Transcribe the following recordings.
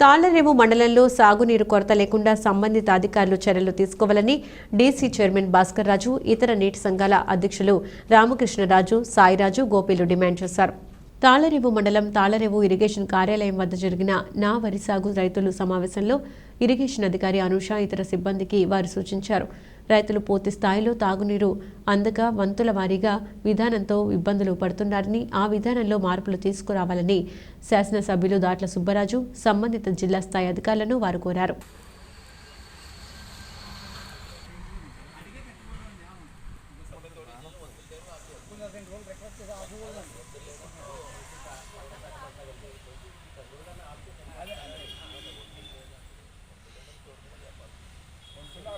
తాళ్ళరేవు మండలంలో సాగునీరు కొరత లేకుండా సంబంధిత అధికారులు చర్యలు తీసుకోవాలని డీసీ చైర్మన్ భాస్కర్ రాజు ఇతర నీటి సంఘాల అధ్యక్షులు రామకృష్ణరాజు సాయిరాజు గోపిలు డిమాండ్ చేశారు. తాళరేవు మండలం తాళరేవు ఇరిగేషన్ కార్యాలయం వద్ద జరిగిన నా వరి సాగు రైతులు సమావేశంలో ఇరిగేషన్ అధికారి అనుష ఇతర సిబ్బందికి వారు సూచించారు. రైతులు పూర్తి స్థాయిలో తాగునీరు అందక వంతుల వారీగా విధానంతో ఇబ్బందులు పడుతున్నారని ఆ విధానంలో మార్పులు తీసుకురావాలని శాసనసభ్యులు దాట్ల సుబ్బరాజు సంబంధిత జిల్లా స్థాయి అధికారులను వారు కోరారు.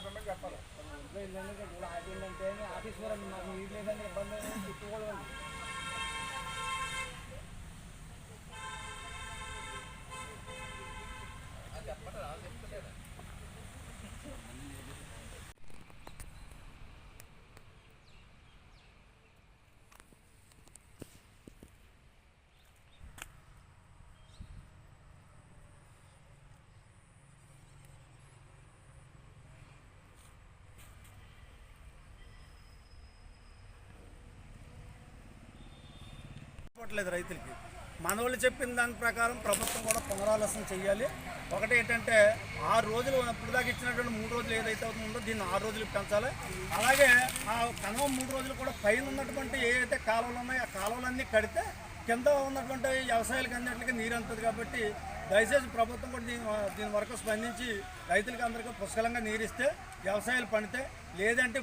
ಪೇಮೆಂಟ್ ಬರ್ತಾರೆ ಇಲ್ಲ ಇಲ್ಲಾಂದ್ರೆ ಆಫೀಸ್ವರ ನೀವು ಇಲ್ಲೇ ಬಂದರೆ ಇಟ್ಕೊಳ್ಳೋಣ చెప్పట్లేదు రైతులకి. మనవాళ్ళు చెప్పిన దాని ప్రకారం ప్రభుత్వం కూడా పునరాలోచన చేయాలి ఒకటి ఏంటంటే ఆరు రోజులు ఇప్పుడు దాకా ఇచ్చినటువంటి మూడు రోజులు ఏదైతే ఉందో దీన్ని ఆరు రోజులకు పెంచాలి. అలాగే ఆ కనవ మూడు రోజులు కూడా పైన ఉన్నటువంటి ఏదైతే కాలువలు ఉన్నాయో ఆ కాలువలన్నీ కడితే కింద ఉన్నటువంటి వ్యవసాయాలకు అన్నింటికి నీరు అంటుంది కాబట్టి దయచేసి ప్రభుత్వం కూడా దీని దీని వరకు స్పందించి రైతులకి అందరికీ పుష్కలంగా నీరు ఇస్తే వ్యవసాయాలు పండితే లేదంటే